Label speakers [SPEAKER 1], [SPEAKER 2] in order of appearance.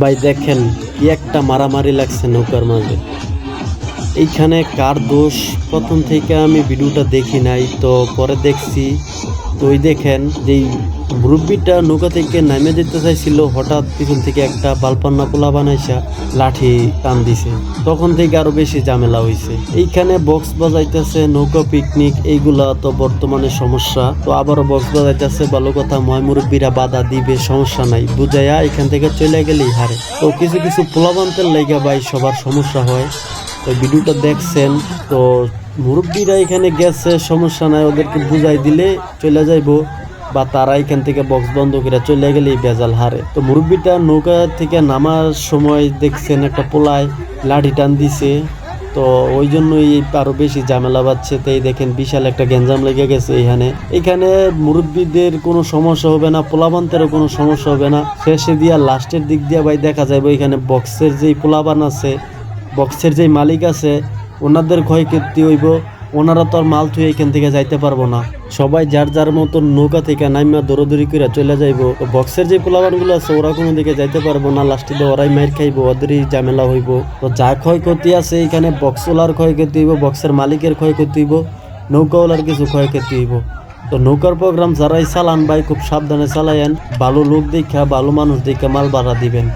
[SPEAKER 1] ভাই দেখেন কি একটা মারামারি লাগছে নৌকার মাঝে। এইখানে কার দোষ? প্রথম থেকে আমি ভিডিওটা দেখি নাই, তো পরে দেখছি। তো ওই দেখেন, যেই মুরব্বিটা নৌকা থেকে নামে যেতে চাইছিল, হঠাৎ পিছন থেকে একটা বালপান্না পোলা বানাইসা লাঠি টান দিছে। তখন থেকে আরও বেশি ঝামেলা হইছে। এইখানে বক্স বাজাইতেছে, নৌকা, পিকনিক, এইগুলা তো বর্তমানে সমস্যা। তো আবারও বক্স বাজাইতেছে, ভালো কথা, ময় মুরব্বীরা বাধা দিবে, সমস্যা নাই। বুঝাইয়া এখান থেকে চলে গেলেই হারে। তো কিছু কিছু পোলাবান্তের লাইগা ভাই সবার সমস্যা হয়। তো ভিডিওটা দেখছেন, তো মুরব্বীরা এখানে গেছে, সমস্যা নাই, ওদেরকে বুঝাই দিলে চলে যাইবো, বা তারা এখান থেকে বক্স বন্ধ করে চলে গেলেই বেজাল হারে। তো মুরব্বীটা নৌকা থেকে নামার সময় দেখছেন একটা পোলায় লাঠি টান দিছে, তো ওই জন্যই আরও বেশি ঝামেলা বাচ্ছে তাই দেখেন বিশাল একটা গ্যাঞ্জাম লেগে গেছে এখানে। এখানে মুরব্বীদের কোনো সমস্যা হবে না পোলাবান্তেরও কোনো সমস্যা হবে না। শেষে দিয়া লাস্টের দিক দিয়ে ভাই দেখা যাবে এখানে বক্সের যেই পোলাবান আছে বক্সের যেই মালিক আছে, ওনাদের ক্ষয়ক্ষতি হইব, ওনারা তো আর মাল থুয়ে এখান থেকে যাইতে পারব না। সবাই যার যার মতো নৌকা থেকে নাইমা দৌড়দৌড়ি করে চলে যাইবো। বক্সের যে পোলাবানগুলো আছে, ওরা কোনো দিকে যাইতে পারব না, লাস্টে ওরাই মাইর খাইবো, ওদেরই ঝামেলা হইব। তো যা ক্ষয়ক্ষতি আছে, এখানে বক্সওয়ালার ক্ষয়ক্ষতি হইব, বক্সের মালিকের ক্ষয়ক্ষতি হইব, নৌকাওয়ালার কিছু ক্ষয়ক্ষতি হইব। তো নৌকার প্রোগ্রাম যারাই চালান ভাই, খুব সাবধানে চালায়েন, ভালো লোক দেখা, ভালো মানুষ দেখে, মাল ভাড়া দিবেন।